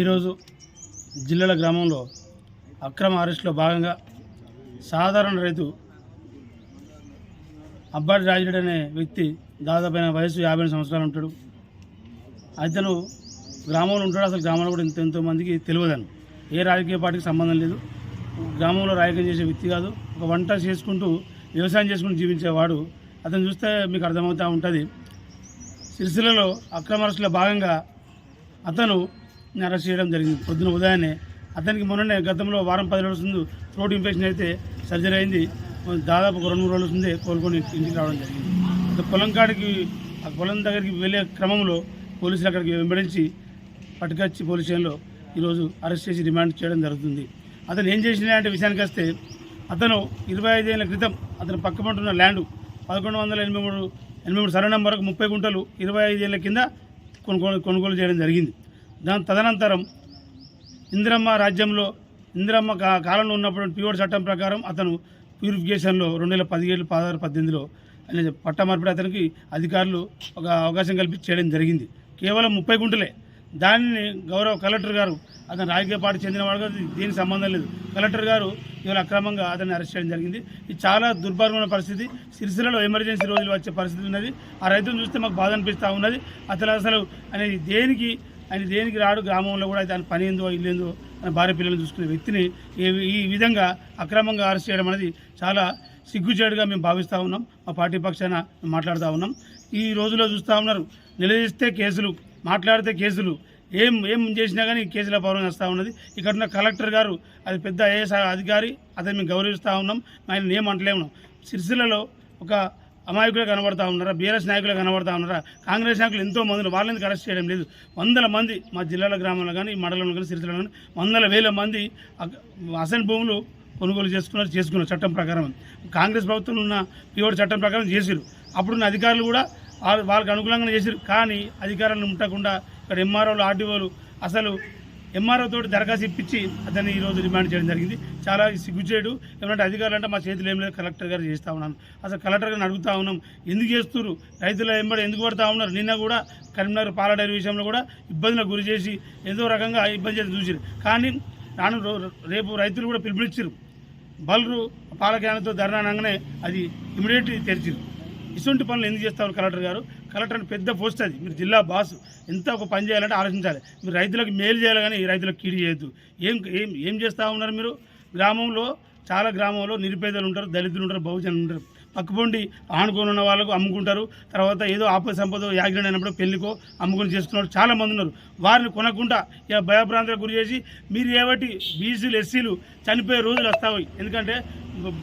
ఈరోజు జిల్లాల గ్రామంలో అక్రమ అరెస్టులో భాగంగా సాధారణ రైతు అబ్బాడి రాజుడు అనే వ్యక్తి దాదాపు వయసు యాభై సంవత్సరాలు ఉంటాడు. అతను గ్రామంలో ఉంటాడు. అసలు గ్రామంలో కూడా ఇంత ఎంతో మందికి తెలియదని. ఏ రాజకీయ పార్టీకి సంబంధం లేదు. గ్రామంలో రాజకీయం చేసే వ్యక్తి కాదు. ఒక వంట చేసుకుంటూ వ్యవసాయం చేసుకుంటూ జీవించేవాడు. అతను చూస్తే మీకు అర్థమవుతూ ఉంటుంది. సిరిసిల్లలో అక్రమ అరెస్టులో భాగంగా అతను అరెస్ట్ చేయడం జరిగింది. పొద్దున ఉదయాన్నే అతనికి మొన్ననే గతంలో వారం పది రోజుల ముందు థ్రోట్ ఇన్ఫెక్షన్ అయితే సర్జరీ అయింది. దాదాపు ఒక రెండు మూడు రోజుల ముందే కోలుకొని ఇంటికి రావడం జరిగింది. పొలం కాడికి ఆ పొలం దగ్గరికి వెళ్ళే క్రమంలో పోలీసులు అక్కడికి వెంబడించి పట్టుకొచ్చి పోలీస్ స్టేషన్లో ఈరోజు అరెస్ట్ చేసి రిమాండ్ చేయడం జరుగుతుంది. అతను ఏం చేసినా అంటే విషయానికి వస్తే అతను ఇరవై ఐదేళ్ళ క్రితం అతను పక్కపంటున్న ల్యాండ్ పదకొండు వందల ఎనభై మూడు ఎనభై మూడు సర్వే నెంబర్కు ముప్పై గుంటలు ఇరవై ఐదేళ్ళ కింద కొనుగోలు కొనుగోలు చేయడం జరిగింది. దాని తదనంతరం ఇందిరమ్మ రాజ్యంలో ఇందిరమ్మ కా- కాలంలో ఉన్నప్పుడు ప్యూర్ చట్టం ప్రకారం అతను ప్యూరిఫికేషన్లో రెండు వేల పదిహేడు పదహారు పద్దెనిమిదిలో ఆయన పట్ట మార్పిడి అతనికి అధికారులు ఒక అవకాశం కల్పించి చేయడం జరిగింది. కేవలం ముప్పై గుంటలే. దానిని గౌరవ కలెక్టర్ గారు అతను రాజకీయ పార్టీ చెందినవాడు కాదు, దీనికి సంబంధం లేదు. కలెక్టర్ గారు ఇవాళ అక్రమంగా అతన్ని అరెస్ట్ చేయడం జరిగింది. ఇది చాలా దుర్భరమైన పరిస్థితి. సిరిసిల్లలో ఎమర్జెన్సీ రోజులు వచ్చే పరిస్థితి ఉన్నది. ఆ రైతును చూస్తే మాకు బాధ అనిపిస్తూ ఉన్నది. అతను అసలు అనేది దేనికి ఆయన దేనికి రాడు గ్రామంలో కూడా తన పని ఏందో ఇల్లేందో ఆయన భార్య పిల్లలు చూసుకునే వ్యక్తిని ఈ- ఈ విధంగా అక్రమంగా అరెస్ట్ చేయడం అనేది చాలా సిగ్గుచేడుగా మేము భావిస్తూ ఉన్నాం. మా పార్టీ పక్షాన మాట్లాడుతూ ఉన్నాం. ఈ రోజులో చూస్తూ ఉన్నారు నిలదీస్తే కేసులు మాట్లాడితే కేసులు ఏం ఏం చేసినా కానీ కేసుల పౌరం వస్తూ ఉన్నది. ఇక్కడ ఉన్న కలెక్టర్ గారు అది పెద్ద ఐఏఎస్ అధికారి అతన్ని మేము గౌరవిస్తూ ఉన్నాం. ఆయన ఏం అంటలేము. సిరిసిల్లలో ఒక అమాయకులు కనబడతా ఉన్నారా? బీఆర్ఎస్ నాయకులు కనబడతా ఉన్నారా? కాంగ్రెస్ నాయకులు ఎంతో మందిని వాళ్ళని ఎందుకు అరెస్ట్ చేయడం లేదు? వందల మంది మా జిల్లాల గ్రామంలో కానీ మండలంలో కానీ సిరిసిల్లలో కానీ వందల వేల మంది అక- అసెంట్ భూములు కొనుగోలు చేసుకున్నారు చేసుకున్నారు చట్టం ప్రకారం. కాంగ్రెస్ ప్రభుత్వం ఉన్న పిఓడి చట్టం ప్రకారం చేసిరు అప్పుడున్న అధికారులు కూడా వాళ్ళ- వాళ్ళకి అనుకూలంగా చేసిరు కానీ అధికారాలను ఉండకుండా ఇక్కడ ఎంఆర్ఓలు ఆర్డీఓలు అసలు ఎంఆర్ఓ తోటి దరఖాస్తు ఇప్పించి అతన్ని ఈరోజు రిమాండ్ చేయడం జరిగింది. చాలా సిగ్గుచేడు ఏమంటే అధికారులు అంటే మా చేతులు ఏం లేదు కలెక్టర్ గారు చేస్తూ ఉన్నాను. అసలు కలెక్టర్ గారిని అడుగుతా ఉన్నాం ఎందుకు చేస్తున్నారు రైతుల ఎంబడి ఎందుకు పడతా ఉన్నారు? నిన్న కూడా కరీంనగర్ పాల డైరీ విషయంలో కూడా ఇబ్బందులకు గురి చేసి ఏదో రకంగా ఇబ్బంది చేసి చూసారు కానీ రాను రో- రేపు రైతులు కూడా పిలుపునిచ్చారు బలరు పాల క్యాన్లతో ధర్నా అనగానే అది ఇమీడియట్ తెరిచారు ఇటువంటి పనులు ఎందుకు చేస్తారు కలెక్టర్ గారు? కలెక్టర్ అని పెద్ద పోస్ట్ అది. మీరు జిల్లా బాస్ ఎంత ఒక పని చేయాలంటే ఆలోచించాలి. మీరు రైతులకు మేలు చేయాలి కానీ రైతులకు కీడి చేయొద్దు. ఏం ఏం ఏం చేస్తూ ఉన్నారు మీరు? గ్రామంలో చాలా గ్రామంలో నిరుపేదలు ఉంటారు దళితులు ఉంటారు బహుజనులు ఉంటారు. పక్కపొండి ఆనుకొని ఉన్న వాళ్ళకు అమ్ముకుంటారు. తర్వాత ఏదో ఆపద సంపద యాక్సిడెంట్ అయినప్పుడు పెళ్ళికో అమ్ముకొని చేసుకున్నారు చాలామంది ఉన్నారు. వారిని కొనకుండా ఇక భయభ్రాంతులకు గురి చేసి మీరు ఏవటి బీసీలు ఎస్సీలు చనిపోయే రోజులు వస్తాయి. ఎందుకంటే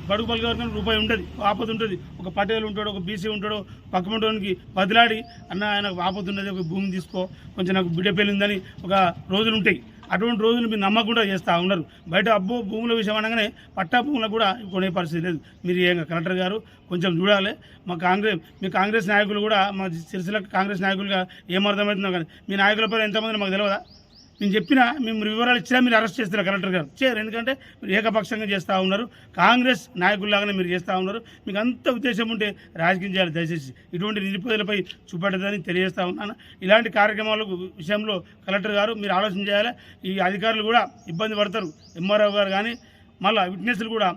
బడుగు బలుగు వరకు రూపాయి ఉంటుంది ఆపద ఉంటుంది. ఒక పటేల్ ఉంటాడు ఒక బీసీ ఉంటాడు పక్కమంటోనికి బదిలాడి అన్న ఆయనకు ఆపద ఉన్నది ఒక భూమి తీసుకో కొంచెం నాకు బిడ్డ పెళ్ళిందని ఒక రోజులు ఉంటాయి. అటువంటి రోజులు మీరు నమ్మకుండా చేస్తూ ఉన్నారు. బయట అబ్బో భూముల విషయం అనగానే పట్టా భూములకు కూడా కొనే పరిస్థితి లేదు. మీరు ఏం కలెక్టర్ గారు కొంచెం చూడాలి. మా కాంగ్రెస్ మీ కాంగ్రెస్ నాయకులు కూడా మా సిరిసిల కాంగ్రెస్ నాయకులుగా ఏమర్థమవుతుందో కానీ మీ నాయకుల పేరు ఎంతమంది మాకు తెలియదా నేను చెప్పిన మేము వివరాలు ఇచ్చినా మీరు అరెస్ట్ చేస్తారు కలెక్టర్ గారు. చేయరు ఎందుకంటే మీరు ఏకపక్షంగా చేస్తూ ఉన్నారు. కాంగ్రెస్ నాయకుల్లాగానే మీరు చేస్తూ ఉన్నారు. మీకు అంత ఉద్దేశం ఉంటే రాజకీయం చేయాలి దయచేసి. ఇటువంటి నిరుపేదలపై చూపెట్టదని తెలియజేస్తూ ఉన్నాను. ఇలాంటి కార్యక్రమాల విషయంలో కలెక్టర్ గారు మీరు ఆలోచన చేయాలి? ఈ అధికారులు కూడా ఇబ్బంది పడతారు. ఎంఆర్ఓ గారు కానీ మళ్ళీ విట్నెస్లు కూడా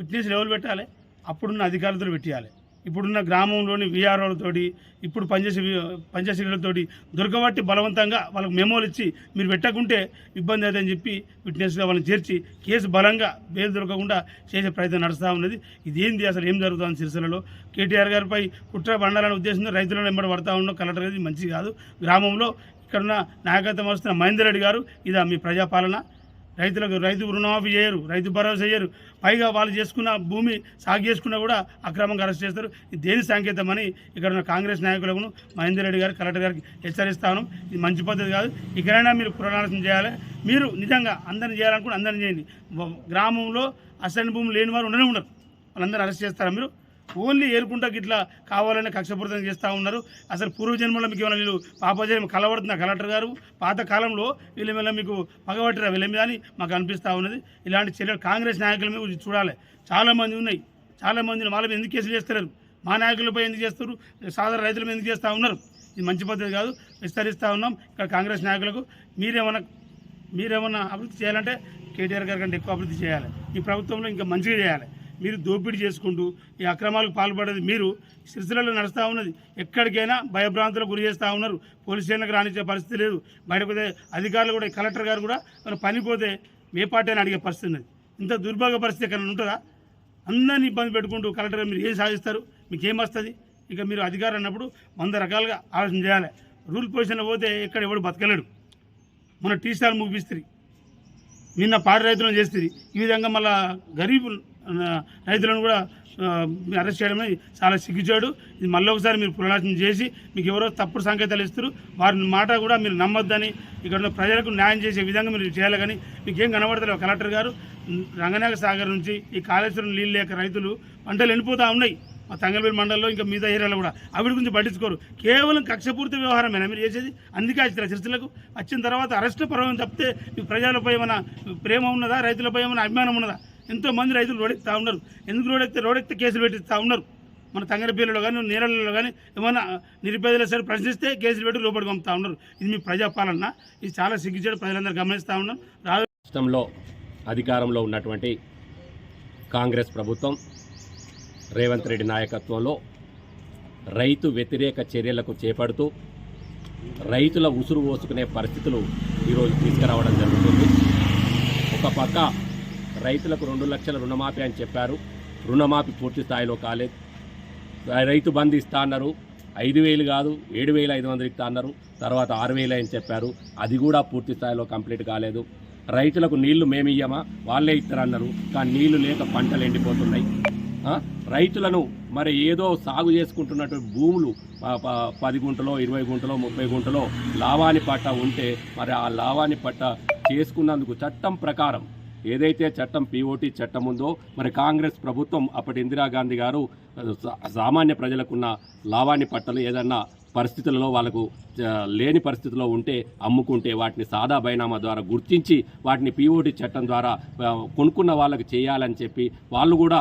విట్నెస్లు ఎవరు పెట్టాలి. అప్పుడున్న అధికారులతో పెట్టేయాలి. ఇప్పుడున్న గ్రామంలోని విఆర్ఓలతోటి ఇప్పుడు పనిచేసే పంచాయతీలతోటి దొరకబట్టి బలవంతంగా వాళ్ళకి మెమోలు ఇచ్చి మీరు పెట్టకుంటే ఇబ్బంది అవుతుందని చెప్పి విట్నెస్గా వాళ్ళని చేర్చి కేసు బలంగా బెయిల్ దొరకకుండా చేసే ప్రయత్నం నడుస్తూ ఉన్నది. ఇదేంది అసలు ఏం జరుగుతుంది సిరిసిల్లలో కేటీఆర్ గారిపై కుట్ర బండాలనే ఉద్దేశంతో రైతులను వెంబడి పడతా ఉన్నాం కలెక్టర్ గారు మంచిది కాదు. గ్రామంలో ఇక్కడున్న నాయకత్వం వస్తున్న మహేందర్ రెడ్డి గారు ఇదా మీ ప్రజాపాలన. రైతులకు రైతు రుణమాఫీ చేయరు రైతు భరోసా చేయరు. పైగా వాళ్ళు చేసుకున్న భూమి సాగు చేసుకున్నా కూడా అక్రమంగా అరెస్ట్ చేస్తారు. ఇది దేని సంకేతం అని ఇక్కడ ఉన్న కాంగ్రెస్ నాయకులకు మహేందర్ రెడ్డి గారు కలెక్టర్ గారికి హెచ్చరిస్తాను ఇది మంచి పద్ధతి కాదు. ఇక్కడైనా మీరు పునరాలోచన చేయాలి. మీరు నిజంగా అందరిని చేయాలనుకుంటే అందరిని చేయండి. గ్రామంలో అసలు భూములు లేని వారు ఉండనే ఉండరు. వాళ్ళందరూ అరెస్ట్ చేస్తారా మీరు? ఓన్లీ ఏరుకుంటా ఇట్లా కావాలని కక్షపూరితం చేస్తూ ఉన్నారు. అసలు పూర్వజన్మలో మీకు ఏమైనా వీళ్ళు పాపజన్మ కలవడుతున్న కలెక్టర్ గారు పాత కాలంలో వీళ్ళ మీద మీకు పగబట్టిరా వీళ్ళ మీద అని మాకు అనిపిస్తూ ఉన్నది. ఇలాంటి చర్యలు కాంగ్రెస్ నాయకుల మీద చూడాలి. చాలామంది ఉన్నాయి. చాలామంది వాళ్ళ మీద ఎందుకు కేసులు చేస్తారు మా నాయకులపై ఎందుకు చేస్తారు సాధారణ రైతుల మీద ఎందుకు చేస్తూ ఉన్నారు? ఇది మంచి పద్ధతి కాదు. విస్తరిస్తూ ఉన్నాం. ఇక్కడ కాంగ్రెస్ నాయకులకు మీరేమన్నా మీరేమన్నా అభివృద్ధి చేయాలంటే కేటీఆర్ గారి కంటే ఎక్కువ అభివృద్ధి చేయాలి. ఈ ప్రభుత్వంలో ఇంకా మంచిగా చేయాలి. మీరు దోపిడీ చేసుకుంటూ ఈ అక్రమాలకు పాల్పడేది మీరు. సిరిసిల్లలో నడుస్తూ ఉన్నది. ఎక్కడికైనా భయభ్రాంతులకు గురి చేస్తూ ఉన్నారు. పోలీస్ స్టేషన్లకు రానిచ్చే పరిస్థితి లేదు. బయటపోతే అధికారులు కూడా కలెక్టర్ గారు కూడా మన పనిపోతే ఏ పార్టీ అని అడిగే పరిస్థితి ఉన్నది. ఇంత దుర్భాగ్య పరిస్థితి ఎక్కడ ఉంటుందా? అందరినీ ఇబ్బంది పెట్టుకుంటూ కలెక్టర్ మీరు ఏం సాధిస్తారు? మీకు ఏం వస్తుంది? ఇక మీరు అధికారం అన్నప్పుడు వంద రకాలుగా ఆలోచన చేయాలి. రూల్ పొజిషన్లో పోతే ఎక్కడ ఎవడు బతకలేడు. మన టీ స్టాల్ ముగిస్తుంది నిన్న పాడి రైతులను చేస్తుంది ఈ విధంగా మళ్ళా గరీబులు రైతులను కూడా అరెస్ట్ చేయడమని చాలా సిగ్గుచాడు. ఇది మళ్ళీ ఒకసారి మీరు పునరాలోచన చేసి మీకు ఎవరో తప్పుడు సంకేతాలు ఇస్తారు వారి మాట కూడా మీరు నమ్మొద్దని ఇక్కడ ఉన్న ప్రజలకు న్యాయం చేసే విధంగా మీరు చేయాలి కానీ మీకేం కనబడతలేదు కలెక్టర్ గారు రంగనాయక సాగర్ నుంచి ఈ కాళేశ్వరం నీళ్ళు లేక రైతులు పంటలు ఎండిపోతూ ఉన్నాయి. మా తంగలపల్లి మండలంలో ఇంకా మిగతా ఏరియాలో కూడా. అవిటి గురించి పట్టించుకోరు. కేవలం కక్షపూర్తి వ్యవహారమేనా మీరు చేసేది? అందుకే వచ్చిన చర్చలకు వచ్చిన తర్వాత అరెస్ట్ పర్వం తప్పితే మీ ప్రజలపై ఏమైనా ప్రేమ ఉన్నదా? రైతులపై ఏమైనా అభిమానం ఉన్నదా? ఎంతోమంది రైతులు రోడెక్కుతా ఉన్నారు. ఎందుకు రోడెక్కితే రోడెక్కితే కేసులు పెట్టిస్తూ ఉన్నారు. మన తంగరపల్లిలో కానీ నీళ్ళలో కానీ ఏమైనా నిరుపేదల సరే ప్రశ్నిస్తే కేసులు పెట్టి లోపలికి పంపుతా ఉన్నారు. ఇది మీ ప్రజాపాలన. ఇది చాలా సిగ్గుచేడు ప్రజలందరూ గమనిస్తూ ఉన్నారు. రాష్ట్రంలో అధికారంలో ఉన్నటువంటి కాంగ్రెస్ ప్రభుత్వం రేవంత్ రెడ్డి నాయకత్వంలో రైతు వ్యతిరేక చర్యలకు చేపడుతూ రైతుల ఉసురు పోసుకునే పరిస్థితులు ఈరోజు తీసుకురావడం జరుగుతుంది. ఒక పక్క రైతులకు రెండు లక్షల రుణమాఫీ అని చెప్పారు. రుణమాఫీ పూర్తి స్థాయిలో కాలేదు. రైతు బంధు ఇస్తా అన్నారు. ఐదు వేలు కాదు ఏడు వేల ఐదు వందలు ఇస్తా అన్నారు. తర్వాత ఆరు వేలు అని చెప్పారు. అది కూడా పూర్తి స్థాయిలో కంప్లీట్ కాలేదు. రైతులకు నీళ్ళు మేము ఇయ్యమా? వాళ్ళే ఇస్తారన్నారు. కానీ నీళ్ళు లేక పంటలు ఎండిపోతున్నాయి. రైతులను మరి ఏదో సాగు చేసుకుంటున్నటువంటి భూములు ప- పది గుంటలో ఇరవై గుంటలో ముప్పై గుంటలో లావాని పట్ట ఉంటే మరి ఆ లావాని పట్ట చేసుకున్నందుకు చట్టం ప్రకారం ఏదైతే చట్టం పీఓటీ చట్టం ఉందో మరి కాంగ్రెస్ ప్రభుత్వం అప్పటి ఇందిరాగాంధీ గారు సా- సామాన్య ప్రజలకున్న లావాని పట్టలు ఏదన్నా పరిస్థితులలో వాళ్ళకు లేని పరిస్థితిలో ఉంటే అమ్ముకుంటే వాటిని సాదా బైనామా ద్వారా గుర్తించి వాటిని పీఓటీ చట్టం ద్వారా కొనుక్కున్న వాళ్ళకి చేయాలని చెప్పి వాళ్ళు కూడా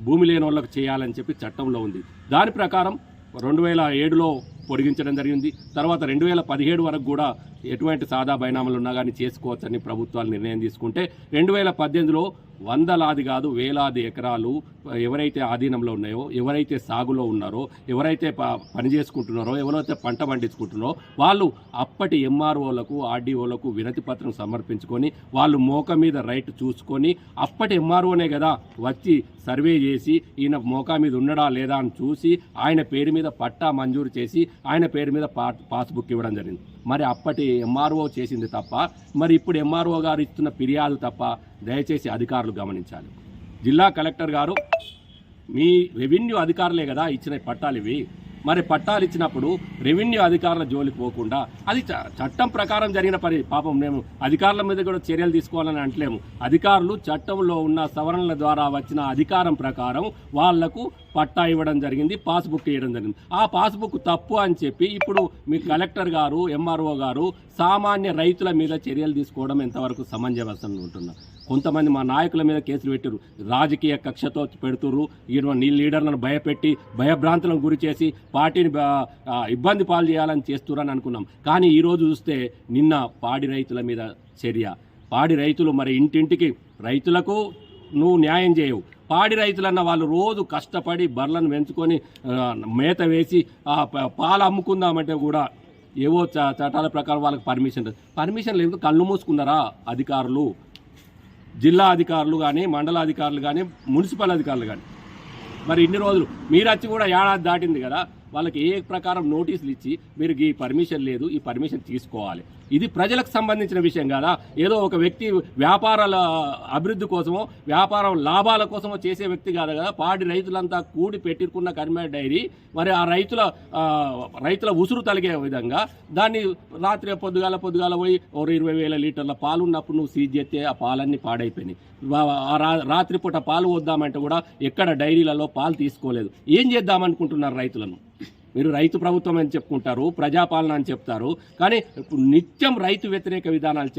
భూమి లేని వాళ్ళకి చేయాలని చెప్పి చట్టంలో ఉంది. దాని ప్రకారం రెండు వేల ఏడులో పొడిగించడం జరిగింది. తర్వాత రెండు వేల పదిహేడు వరకు కూడా ఎటువంటి సాదా బైనామాలు ఉన్నా కానీ చేసుకోవచ్చని ప్రభుత్వాలు నిర్ణయం తీసుకుంటే రెండు వేల పద్దెనిమిదిలో వందలాది కాదు వేలాది ఎకరాలు ఎవరైతే ఆధీనంలో ఉన్నాయో ఎవరైతే సాగులో ఉన్నారో ఎవరైతే ప- పని చేసుకుంటున్నారో ఎవరైతే పంట పండించుకుంటున్నారో వాళ్ళు అప్పటి ఎంఆర్ఓలకు ఆర్డీఓలకు వినతి పత్రం సమర్పించుకొని వాళ్ళు మోక మీద రైట్ చూసుకొని అప్పటి ఎంఆర్ఓనే కదా వచ్చి సర్వే చేసి ఈయన మోకా మీద ఉన్నడా లేదా అని చూసి ఆయన పేరు మీద పట్టా మంజూరు చేసి ఆయన పేరు మీద పా పాస్బుక్ ఇవ్వడం జరిగింది. మరి అప్పటి ఎంఆర్ఓ చేసింది తప్ప మరి ఇప్పుడు ఎంఆర్ఓ గారు ఇస్తున్న ఫిర్యాదు తప్ప దయచేసి అధికారులు గమనించాలి. జిల్లా కలెక్టర్ గారు మీ రెవెన్యూ అధికారులే కదా ఇచ్చిన పట్టాలు ఇవి. మరి పట్టాలు ఇచ్చినప్పుడు రెవెన్యూ అధికారుల జోలికి పోకుండా అది చ- చట్టం ప్రకారం జరిగిన పని పాపం మేము అధికారుల మీద కూడా చర్యలు తీసుకోవాలని అంటలేము అధికారులు చట్టంలో ఉన్న సవరణల ద్వారా వచ్చిన అధికారం ప్రకారం వాళ్ళకు పట్టా ఇవ్వడం జరిగింది పాస్బుక్ ఇవ్వడం జరిగింది. ఆ పాస్బుక్ తప్పు అని చెప్పి ఇప్పుడు మీ కలెక్టర్ గారు ఎంఆర్ఓ గారు సామాన్య రైతుల మీద చర్యలు తీసుకోవడం ఎంతవరకు సమంజసం ఉంటున్నా కొంతమంది మా నాయకుల మీద కేసులు పెట్టారు రాజకీయ కక్షతో పెడుతురు ఈయన నీ లీడర్లను భయపెట్టి భయభ్రాంతులకు గురి చేసి పార్టీని ఇబ్బంది పాలు చేయాలని చేస్తురని అనుకున్నాం. కానీ ఈరోజు చూస్తే నిన్న పాడి రైతుల మీద చర్య. పాడి రైతులు మరి ఇంటింటికి రైతులకు నువ్వు న్యాయం చేయవు. పాడి రైతులన్న వాళ్ళు రోజు కష్టపడి బర్లను పెంచుకొని మేత వేసి పాలు అమ్ముకుందామంటే కూడా ఏవో చ- చట్టాల ప్రకారం వాళ్ళకి పర్మిషన్ పర్మిషన్ లేదు కళ్ళు మూసుకున్నారా అధికారులు? జిల్లా అధికారులు కానీ మండల అధికారులు కానీ మున్సిపల్ అధికారులు కానీ మరి ఇన్ని రోజులు మీరు వచ్చి కూడా ఏడాది దాటింది కదా వాళ్ళకి ఏ ప్రకారం నోటీసులు ఇచ్చి మీరు ఈ పర్మిషన్ లేదు ఈ పర్మిషన్ తీసుకోవాలి. ఇది ప్రజలకు సంబంధించిన విషయం కదా. ఏదో ఒక వ్యక్తి వ్యాపారాల అభివృద్ధి కోసమో వ్యాపారం లాభాల కోసమో చేసే వ్యక్తి కాదు కదా. పాడి రైతులంతా కూడి పెట్టుకున్న కరిమే డైరీ మరి ఆ రైతుల రైతుల ఉసురు తలిగే విధంగా దాన్ని రాత్రి పొద్దుగాల పొద్దుగాల పోయి ఒక ఇరవై వేల లీటర్ల పాలు ఉన్నప్పుడు నువ్వు సీజ్ చేస్తే ఆ పాలన్నీ పాడైపోయినాయి. ఆ రాత్రిపూట పాలు వద్దామంటే కూడా ఎక్కడ డైరీలలో పాలు తీసుకోలేదు. ఏం చేద్దామనుకుంటున్నారు రైతులను? మీరు రైతు ప్రభుత్వం అని చెప్పుకుంటారు ప్రజాపాలన అని చెప్తారు. కానీ నిత్యం రైతు వ్యతిరేక విధానాలు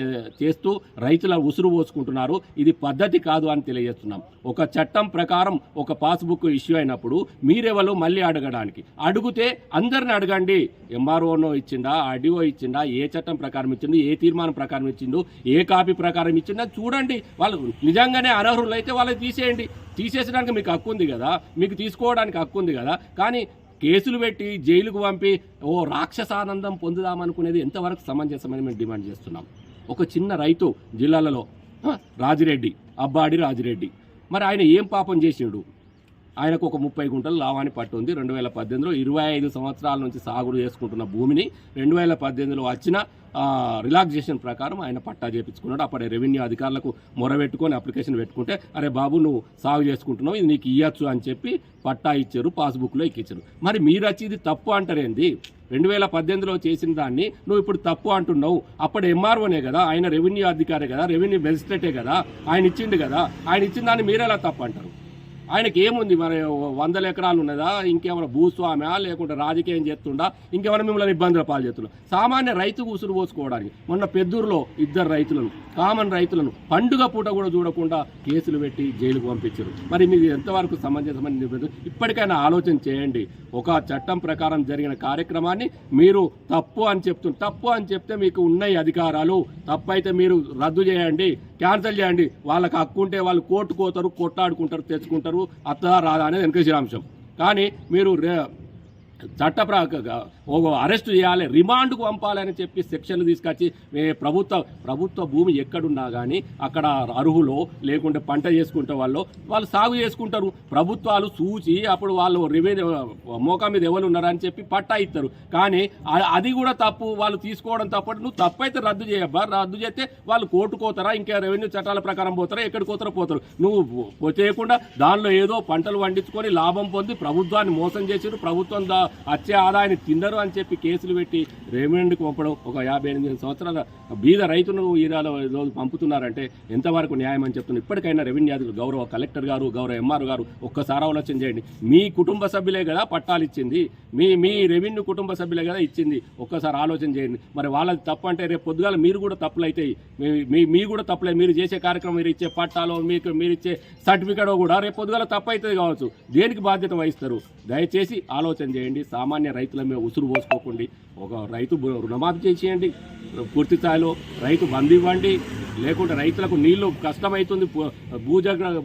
చేస్తూ రైతుల ఉసురు పోసుకుంటున్నారు. ఇది పద్ధతి కాదు అని తెలియజేస్తున్నాం. ఒక చట్టం ప్రకారం ఒక పాస్బుక్ ఇష్యూ అయినప్పుడు మీరెవరు మళ్ళీ అడగడానికి? అడిగితే అందరిని అడగండి. ఎంఆర్ఓనో ఇచ్చిండా ఆర్డీఓ ఇచ్చిండా ఏ చట్టం ప్రకారం ఇచ్చిందో ఏ తీర్మానం ప్రకారం ఇచ్చిందో ఏ కాపీ ప్రకారం ఇచ్చిందో చూడండి. వాళ్ళు నిజంగానే అనర్హులు అయితే వాళ్ళని తీసేయండి. తీసేసడానికి మీకు హక్కు ఉంది కదా. మీకు తీసుకోవడానికి హక్కు ఉంది కదా. కానీ కేసులు పెట్టి జైలుకు పంపి ఓ రాక్షసానందం పొందుదామనుకునేది ఎంతవరకు సమంజసమని మేము డిమాండ్ చేస్తున్నాం. ఒక చిన్న రైతు జిల్లాలలో రాజిరెడ్డి అబ్బాడి రాజిరెడ్డి. మరి ఆయన ఏం పాపం చేసినాడు ఆయనకు ఒక ముప్పై గుంటలు లావాని పట్టు ఉంది రెండు వేల పద్దెనిమిదిలో ఇరవై ఐదు సంవత్సరాల నుంచి సాగుడు చేసుకుంటున్న భూమిని రెండు వేల పద్దెనిమిదిలో వచ్చిన రిలాక్సేషన్ ప్రకారం ఆయన పట్టా చేపించుకున్నాడు. అప్పుడే రెవెన్యూ అధికారులకు మొరబెట్టుకొని అప్లికేషన్ పెట్టుకుంటే అరే బాబు నువ్వు సాగు చేసుకుంటున్నావు ఇది నీకు ఇవ్వచ్చు అని చెప్పి పట్టా ఇచ్చారు పాస్బుక్లో ఎక్కించారు. మరి మీరు వచ్చి ఇది తప్పు అంటారేంది? రెండు వేల పద్దెనిమిదిలో చేసిన దాన్ని నువ్వు ఇప్పుడు తప్పు అంటున్నావు. అప్పుడు ఎంఆర్ఓనే కదా ఆయన రెవెన్యూ అధికారి కదా రెవెన్యూ మెజిస్ట్రేటే కదా ఆయన ఇచ్చిండు కదా ఆయన ఇచ్చిన దాన్ని మీరెలా తప్పు అంటారు? ఆయనకి ఏముంది మరి వందల ఎకరాలు ఉన్నదా? ఇంకేమైనా భూస్వామ్యా? లేకుంటే రాజకీయం చేస్తుండా ఇంకేమైనా మిమ్మల్ని ఇబ్బందుల పాలు చేస్తున్నా సామాన్య రైతుకు ఉసురు పోసుకోవడానికి మొన్న పెద్దూరులో ఇద్దరు రైతులను కామన్ రైతులను పండుగ పూట కూడా చూడకుండా కేసులు పెట్టి జైలుకు పంపించారు. మరి మీది ఎంతవరకు సమంజసమని ఇప్పటికైనా ఆలోచన చేయండి. ఒక చట్టం ప్రకారం జరిగిన కార్యక్రమాన్ని మీరు తప్పు అని చెప్తున్నారు తప్పు అని చెప్తే మీకు ఉన్నాయి అధికారాలు. తప్పు అయితే మీరు రద్దు చేయండి క్యాన్సిల్ చేయండి. వాళ్ళకి హక్కు ఉంటే వాళ్ళు కోర్టుకు పోతారు కొట్టాడుకుంటారు తెచ్చుకుంటారు. అత్తదా రాదా అనేది వెనక అంశం. కానీ మీరు రే చట్ట అరెస్ట్ చేయాలి రిమాండ్కు పంపాలని చెప్పి సెక్షన్లు తీసుకొచ్చి ప్రభుత్వ ప్రభుత్వ భూమి ఎక్కడున్నా కానీ అక్కడ అర్హులో లేకుంటే పంట చేసుకుంటే వాళ్ళు వాళ్ళు సాగు చేసుకుంటారు. ప్రభుత్వాలు చూచి అప్పుడు వాళ్ళు రెవెన్యూ మోకా మీద ఎవరు ఉన్నారని చెప్పి పట్టా ఇస్తారు. కానీ అది కూడా తప్పు వాళ్ళు తీసుకోవడం తప్పటి నువ్వు తప్పైతే రద్దు చేయబ్బా రద్దు చేస్తే వాళ్ళు కోర్టు పోతారా? ఇంకా రెవెన్యూ చట్టాల ప్రకారం పోతారా? ఎక్కడికి పోతారో పోతారు. నువ్వు చేయకుండా దానిలో ఏదో పంటలు పండించుకొని లాభం పొంది ప్రభుత్వాన్ని మోసం చేసారు ప్రభుత్వం దా వచ్చే ఆదాయాన్ని చేశారు అని చెప్పి కేసులు పెట్టి రెవెన్యూకి పంపడం ఒక యాభై ఎనిమిది సంవత్సరాల బీద రైతులను ఈరాలో రోజు పంపుతున్నారంటే ఎంతవరకు న్యాయం అని చెప్తున్నారు? ఇప్పటికైనా రెవెన్యూ అధికారులు గౌరవ కలెక్టర్ గారు గౌరవ ఎంఆర్ గారు ఒక్కసారి ఆలోచన చేయండి. మీ కుటుంబ సభ్యులే కదా పట్టాలు ఇచ్చింది మీ మీ రెవెన్యూ కుటుంబ సభ్యులే కదా ఇచ్చింది. ఒక్కసారి ఆలోచన చేయండి. మరి వాళ్ళది తప్పు అంటే రేపు పొద్దుగాల మీరు కూడా తప్పులు అవుతాయి మీ- మీ మీ కూడా తప్పులే. మీరు చేసే కార్యక్రమం మీరు ఇచ్చే పట్టాలో మీకు మీరు ఇచ్చే సర్టిఫికేట్ కూడా రేపు పొద్దుగాల తప్పు అవుతుంది కావచ్చు. దేనికి బాధ్యత వహిస్తారు? దయచేసి ఆలోచన చేయండి. సామాన్య రైతుల మీద ఉసురు పోసుకోకండి ఒక రైతు రుణమాఫీ చేసేయండి. పూర్తి స్థాయిలో రైతు బంద్ ఇవ్వండి. లేకుంటే రైతులకు నీళ్ళు కష్టమవుతుంది పు- భూజగ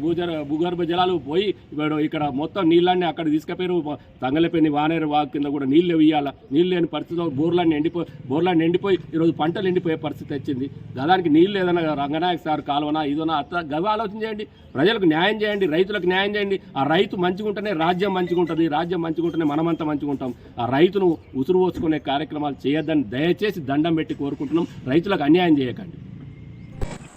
భూగర్భ జలాలు పోయి ఇప్పుడు ఇక్కడ మొత్తం నీళ్ళన్నీ అక్కడ తీసుకుపోయారు. తంగలపేని వానేరు వాగు కింద కూడా నీళ్ళు ఇవ్వాలా. నీళ్ళు లేని పరిస్థితిలో బోర్లన్నీ ఎండిపోయి బోర్లన్నీ ఎండిపోయి ఈరోజు పంటలు ఎండిపోయే పరిస్థితి వచ్చింది దానికి నీళ్ళు ఏదైనా రంగనాయక సార్ కాలువనా ఇదోనా అట్లా గవి ఆలోచన చేయండి. ప్రజలకు న్యాయం చేయండి. రైతులకు న్యాయం చేయండి. ఆ రైతు మంచిగుంటేనే రాజ్యం మంచిగా ఉంటుంది. రాజ్యం మంచిగుంటేనే మనమంతా మంచిగా ఉంటాం. ఆ రైతును ఉసురు పోసుకునే కార్యక్రమాలు చేయొద్దని దయచేసి దండం పెట్టి కోరుకుంటున్నాం రైతులకు అన్యాయం చేయకండి.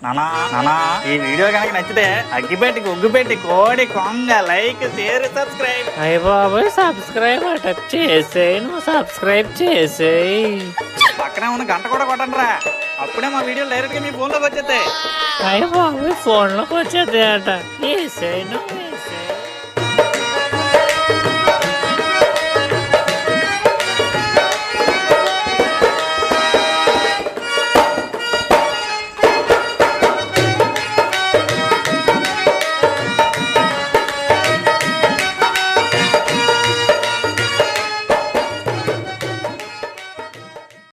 నానా నానా ఈ వీడియో కనుక నచ్చితే అగ్గిపెట్టి గుగ్గుపెట్టి కోడి కొంగ లైక్ షేర్ సబ్స్క్రైబ్. అయ్య బాబోయ్ సబ్స్క్రైబ్ అట. చేసేయి నువ్వు సబ్స్క్రైబ్ చేసేయి. పక్కనే ఉన్న గంట కూడా కొట్టండి రా అప్పుడే మా వీడియో డైరెక్ట్గా మీ ఫోన్లోకి వచ్చేస్తాయి. అయ్య బాబోయ్ ఫోన్లోకి వచ్చేది అట నువ్వు. వేసేయి